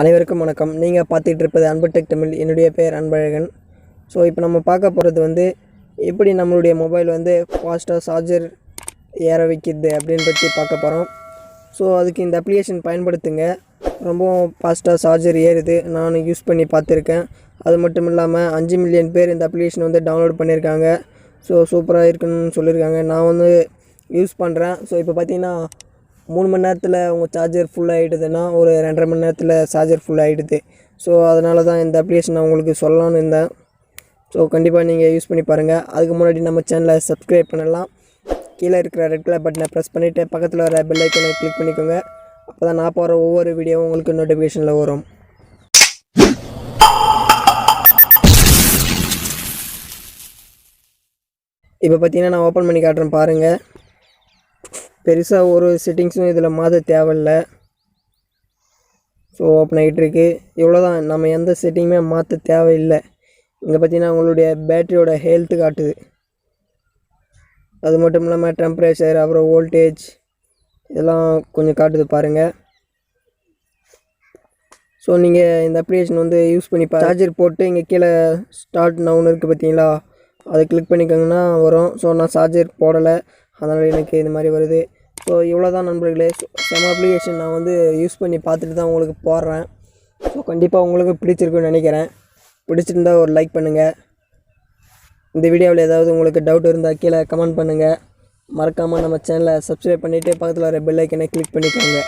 அனைவருக்கும் வணக்கம். நீங்கள் பார்த்துட்டு இருப்பது அன்பு டெக் தமிழ். என்னுடைய பெயர் அன்பழகன். ஸோ இப்போ நம்ம பார்க்க போகிறது வந்து எப்படி நம்மளுடைய மொபைல் வந்து ஃபாஸ்ட்டாக சார்ஜர் ஏற வைக்கிது அப்படின்னு பற்றி பார்க்க போகிறோம் ஸோ அதுக்கு இந்த அப்ளிகேஷன் பயன்படுத்துங்க. ரொம்பவும் ஃபாஸ்ட்டாக சார்ஜர் ஏறுது. நான் யூஸ் பண்ணி பார்த்துருக்கேன். அது மட்டும் இல்லாமல் அஞ்சு மில்லியன் பேர் இந்த அப்ளிகேஷன் வந்து டவுன்லோட் பண்ணியிருக்காங்க ஸோ சூப்பராக இருக்குன்னு சொல்லியிருக்காங்க நான் வந்து யூஸ் பண்ணுறேன் ஸோ இப்போ பார்த்தீங்கன்னா மூணு மணி நேரத்தில் உங்கள் சார்ஜர் ஃபுல் ஆகிடுதுன்னா ஒரு ரெண்டரை மணி நேரத்தில் சார்ஜர் ஃபுல் ஆகிடுது ஸோ அதனால தான் இந்த அப்ளிகேஷன் நான் உங்களுக்கு சொல்லலாம்னு இருந்தேன். ஸோ கண்டிப்பாக நீங்கள் யூஸ் பண்ணி பாருங்கள் அதுக்கு முன்னாடி நம்ம சேனலை சப்ஸ்கிரைப் பண்ணலாம். கீழே இருக்கிற ரெட் கலர் பட்டனை ப்ரெஸ் பண்ணிவிட்டு பக்கத்தில் வர பெல் ஐக்கனை கிளிக் பண்ணிக்கோங்க. அப்போ தான் நான் போகிற ஒவ்வொரு வீடியோவும் உங்களுக்கு நோட்டிஃபிகேஷனில் வரும். இப்போ பார்த்தீங்கன்னா நான் ஓப்பன் பண்ணி காட்டுறேன் பாருங்கள் பெருசாக ஒரு செட்டிங்ஸும் இதில் மாற்ற தேவையில்ல. ஸோ ஓப்பன் ஆகிட்டுருக்கு இவ்வளோ தான் நம்ம எந்த செட்டிங்குமே மாற்ற தேவையில்லை. இங்கே பார்த்தீங்கன்னா உங்களுடைய பேட்டரியோட ஹெல்த்து காட்டுது. அது மட்டும் இல்லாமல் டெம்பரேச்சர் அப்புறம் வோல்டேஜ் இதெல்லாம் கொஞ்சம் காட்டுது பாருங்கள் ஸோ நீங்கள் இந்த அப்ளிகேஷன் வந்து யூஸ் பண்ணி சார்ஜர் போட்டு இங்கே கீழே ஸ்டார்ட் நவுன்னு இருக்குது பார்த்தீங்களா அதை கிளிக் பண்ணிக்கோங்கன்னா வரும். ஸோ நான் சார்ஜர் போடலை. அதனால் எனக்கு இந்த மாதிரி வருது. ஸோ இவ்வளோ தான் நண்பர்களே செம அப்ளிகேஷன் நான் வந்து யூஸ் பண்ணி பார்த்துட்டு தான் உங்களுக்கு போடுறேன். ஸோ கண்டிப்பாக உங்களுக்கு பிடிச்சிருக்குன்னு நினைக்கிறேன். பிடிச்சிருந்தா ஒரு லைக் பண்ணுங்கள் இந்த வீடியோவில் ஏதாவது உங்களுக்கு டவுட் இருந்தால் கீழே கமெண்ட் பண்ணுங்கள் மறக்காமல் நம்ம சேனலை சப்ஸ்கிரைப் பண்ணிவிட்டு பக்கத்தில் வர பெல் ஐக்கனை கிளிக் பண்ணிக்கோங்க.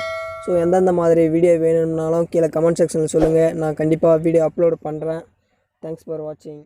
ஸோ எந்தெந்த மாதிரி வீடியோ வேணும்னாலும் கீழே கமெண்ட் செக்ஷனில் சொல்லுங்கள் நான் கண்டிப்பாக வீடியோ அப்லோட் பண்ணுறேன் தேங்க்ஸ் ஃபார் வாட்சிங்